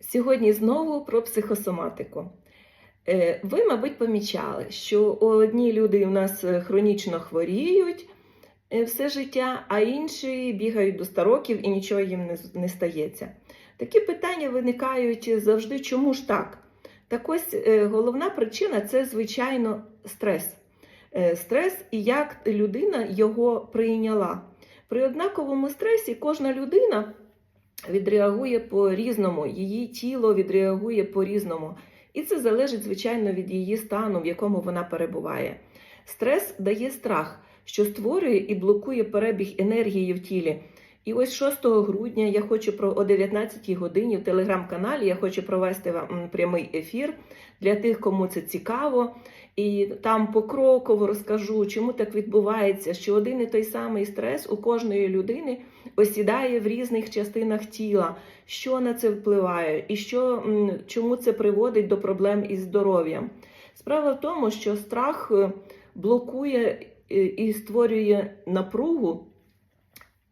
Сьогодні знову про психосоматику. Е, Ви, мабуть, помічали, що одні люди у нас е, хронічно хворіють е, все життя, а інші бігають до 100 років і нічого їм не, стається. Такі питання виникають завжди, чому ж так? Так ось головна причина це, звичайно, стрес. Стрес і як людина його прийняла. При однаковому стресі кожна людина відреагує по-різному, її тіло відреагує по-різному. І це залежить, звичайно, від її стану, в якому вона перебуває. Стрес дає страх, що створює і блокує перебіг енергії в тілі. І ось 6 грудня я хочу про о 19 годині в телеграм-каналі я хочу провести вам прямий ефір для тих, кому це цікаво. І там покроково розкажу, чому так відбувається, що один і той самий стрес у кожної людини осідає в різних частинах тіла, що на це впливає, і що, чому це приводить до проблем із здоров'ям. Справа в тому, що страх е, блокує е, і створює напругу,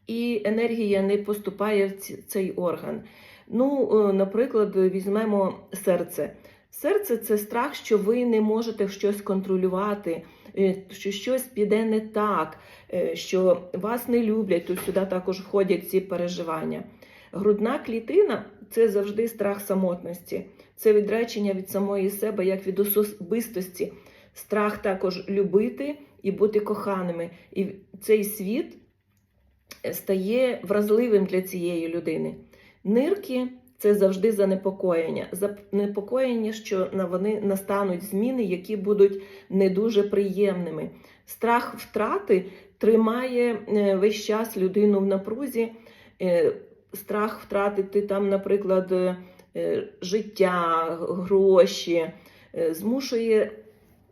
і енергія не поступає в цей орган. Ну, е, наприклад, візьмемо серце. Серце це страх, що ви не можете щось контролювати, е, що щось піде не так, е, що вас не люблять. Тут сюди також входять ці переживання. Грудна клітина це завжди страх самотності, це відречення від самої себе як від особистості, страх також любити і бути коханими. І цей світ стає вразливим для цієї людини. Нирки це завжди занепокоєння. Занепокоєння, що на вони настануть зміни, які будуть не дуже приємними. Страх втрати тримає е, весь час людину в напрузі. Е, Страх втратити там, наприклад, е, життя, гроші, змушує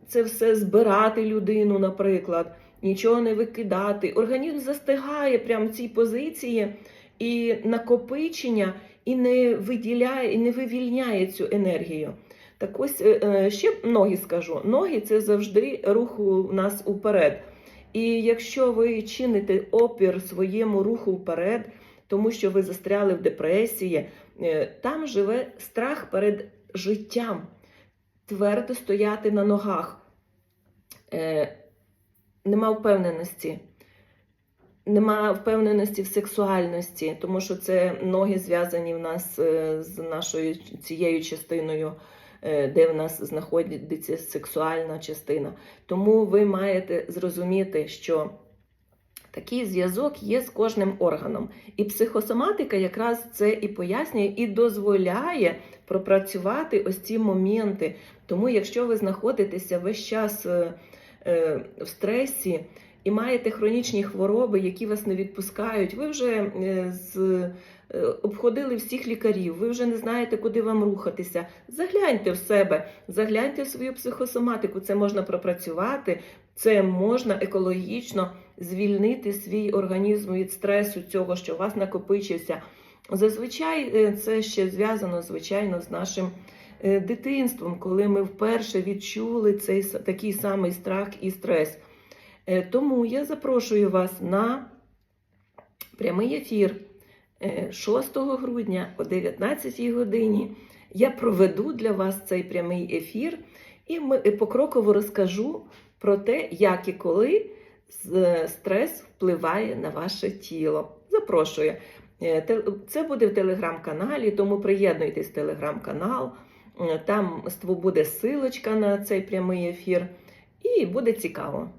це все збирати людину, наприклад, нічого не викидати. Організм застигає прямо в цій позиції і накопичення, і не виділяє, і не вивільняє цю енергію. Так ось е, е, ще ноги скажу. Ноги це завжди рух у нас уперед. І якщо ви чините опір своєму руху вперед, тому що ви застряли в депресії, е, там живе страх перед життям, твердо стояти на ногах. Нема впевненості. Нема впевненості в сексуальності, тому що це ноги зв'язані в нас е, з нашою цією частиною, е, де в нас знаходиться сексуальна частина. Тому ви маєте зрозуміти, що такий зв'язок є з кожним органом. І психосоматика якраз це і пояснює, і дозволяє пропрацювати ось ці моменти. Тому, якщо ви знаходитеся весь час е, в стресі і маєте хронічні хвороби, які вас не відпускають, ви вже е, з, е, обходили всіх лікарів, ви вже не знаєте, куди вам рухатися. Загляньте в себе, загляньте в свою психосоматику. Це можна пропрацювати, це можна екологічно звільнити свій організм від стресу цього, що у вас накопичився. Зазвичай е, це ще зв'язано, звичайно, з нашим дитинством, коли ми вперше відчули цей такий самий страх і стрес. Е, Тому я запрошую вас на прямий ефір е, 6 грудня о 19 годині. Я проведу для вас цей прямий ефір і е, покроково розкажу про те, як і коли стрес впливає на ваше тіло. Запрошую. Е, Це буде в телеграм-каналі, тому приєднуйтесь в телеграм-канал. Е, Там буде силочка на цей прямий ефір, і буде цікаво.